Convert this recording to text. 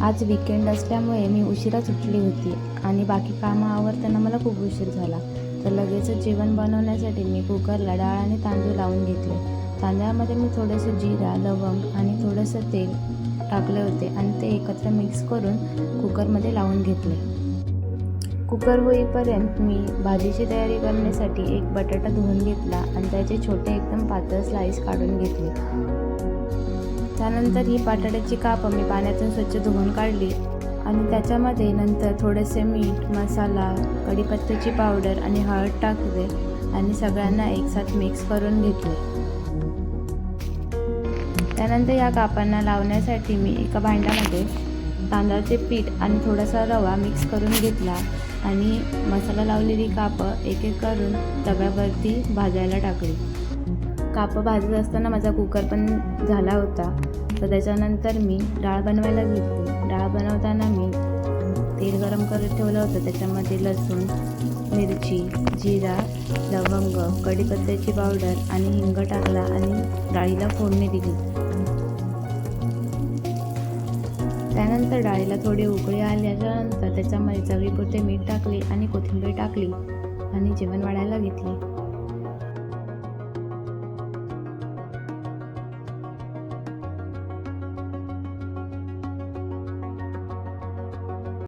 आज विकेंड असल्यामुळे मी उशिरा सुटली होती आणि बाकी कामं आवरताना मला खूप उशीर झाला. तर लगेचच जेवण बनवण्यासाठी मी कुकरला डाळ आणि तांदूळ लावून घेतले. तांदळामध्ये मी थोडंसं जिरा लवंग आणि थोडंसं तेल टाकले होते आणि ते एकत्र मिक्स करून कुकरमध्ये लावून घेतले. कुकर होईपर्यंत मी भाजीची तयारी करण्यासाठी एक बटाटा धुवून घेतला आणि त्याचे छोटे एकदम पातळ स्लाईस काढून घेतले. त्यानंतर ही बटाट्याची कापं मी पाण्यातून स्वच्छ धुवून काढली आणि त्याच्यामध्ये नंतर थोडेसे मीठ मसाला कढीपत्त्याची पावडर आणि हळद टाकले आणि सगळ्यांना एकसाथ मिक्स करून घेतले. त्यानंतर या कापांना लावण्यासाठी मी एका भांड्यामध्ये तांदळाचे पीठ आणि थोडासा रवा मिक्स करून घेतला आणि मसाला लावलेली कापं एक एक करून तव्यावरती भाजायला टाकली. कापं भाजत असताना माझा कुकर पण झाला होता. तर त्याच्यानंतर मी डाळ बनवायला घेतली. डाळ बनवताना मी तेल गरम करत ठेवलं होतं. त्याच्यामध्ये लसूण मिरची जिरा लवंग कढीपत्त्याची पावडर आणि हिंग टाकला आणि डाळीला फोडणी दिली. त्यानंतर डाळीला थोडी उकळी आल्याच्यानंतर त्याच्यामध्ये चवीपुरते मीठ टाकले आणि कोथिंबीर टाकली आणि जेवण वाढायला घेतले.